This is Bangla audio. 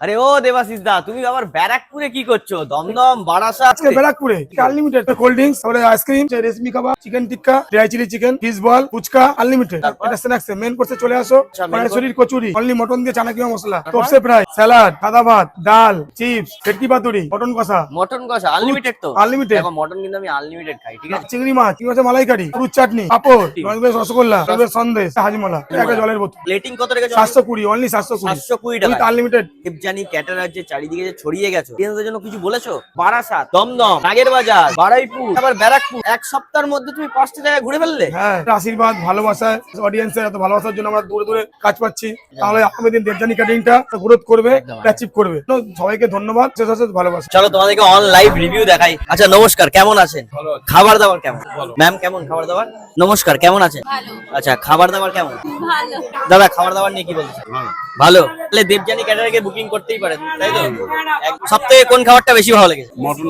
আরে ও দেবাশিস দা তুমি আবার ব্যারাকপুরে কি করছ? দমদম বারাসা আজকে ব্যারাকপুরে আনলিমিটেড কোল্ড ড্রিঙ্কস তারপরে ice cream reshmi kebab chicken tikka dry chilli chicken fish ball phuchka unlimited এটা স্ন্যাক্স মেন কোর্সে চলে আসো। আচ্ছা, main কচুরি। অনলি মটন দিয়ে চানা কিমা মশলা তোপসে ফ্রাই স্যালাড সাদা ভাত ডাল চিপস ভেটকি পাতুরি মটন কষা। মটন কষা আনলিমিটেড তো। দেখো মটন কিন্তু আমি আনলিমিটেড খাই ঠিক আছে? চিংড়ি মাছ কি আছে মালাইকারি ফ্রুট চাটনি পাপড় রসগোল্লা সন্দেশ হাজিমালা একটা জলের বোতল। প্লেটিং কত রেখেছো? সাতশো কুড়ি অনলি সাতশো কুড়ি। সাতশো কুড়ি টাকা আনলিমিটেড দেবজানি ক্যাটারার যে চারিদিকে যে ছড়িয়ে গেছে স্টুডেন্টদের জন্য কিছু বলেছ? বারাসাত দমদম নাগের বাজার বারাইপুর আবার ব্যারাকপুর। এক সপ্তাহের মধ্যে তুমি পাঁচটা জায়গায় ঘুরে ফেললে? হ্যাঁ আশীর্বাদ ভালোবাসা অডিয়েন্সের এত ভালোবাসার জন্য আমরা দূরে দূরে কাজ পাচ্ছি। তাহলে আগামী দিন দেবজানি কাটিংটা গ্রোথ করবে অ্যাচিভ করবে। তো সবাইকে ধন্যবাদ ভালোবাসা। চলো তোমাদেরকে অন লাইভ রিভিউ দেখাই। আচ্ছা নমস্কার কেমন আছেন? খাবার দাবার কেমন? ম্যাম কেমন খাবার দাবার? নমস্কার কেমন আছেন? আচ্ছা খাবার দাবার কেমন? ভালো। দাদা খাবার দাবার নিয়ে কি বলছেন ভালো। তাহলে দেবজানি ক্যাটারারকে বুকিং করতেই পারেন তাই তো? সব থেকে কোন খাবারটা বেশি ভালো লাগে মটন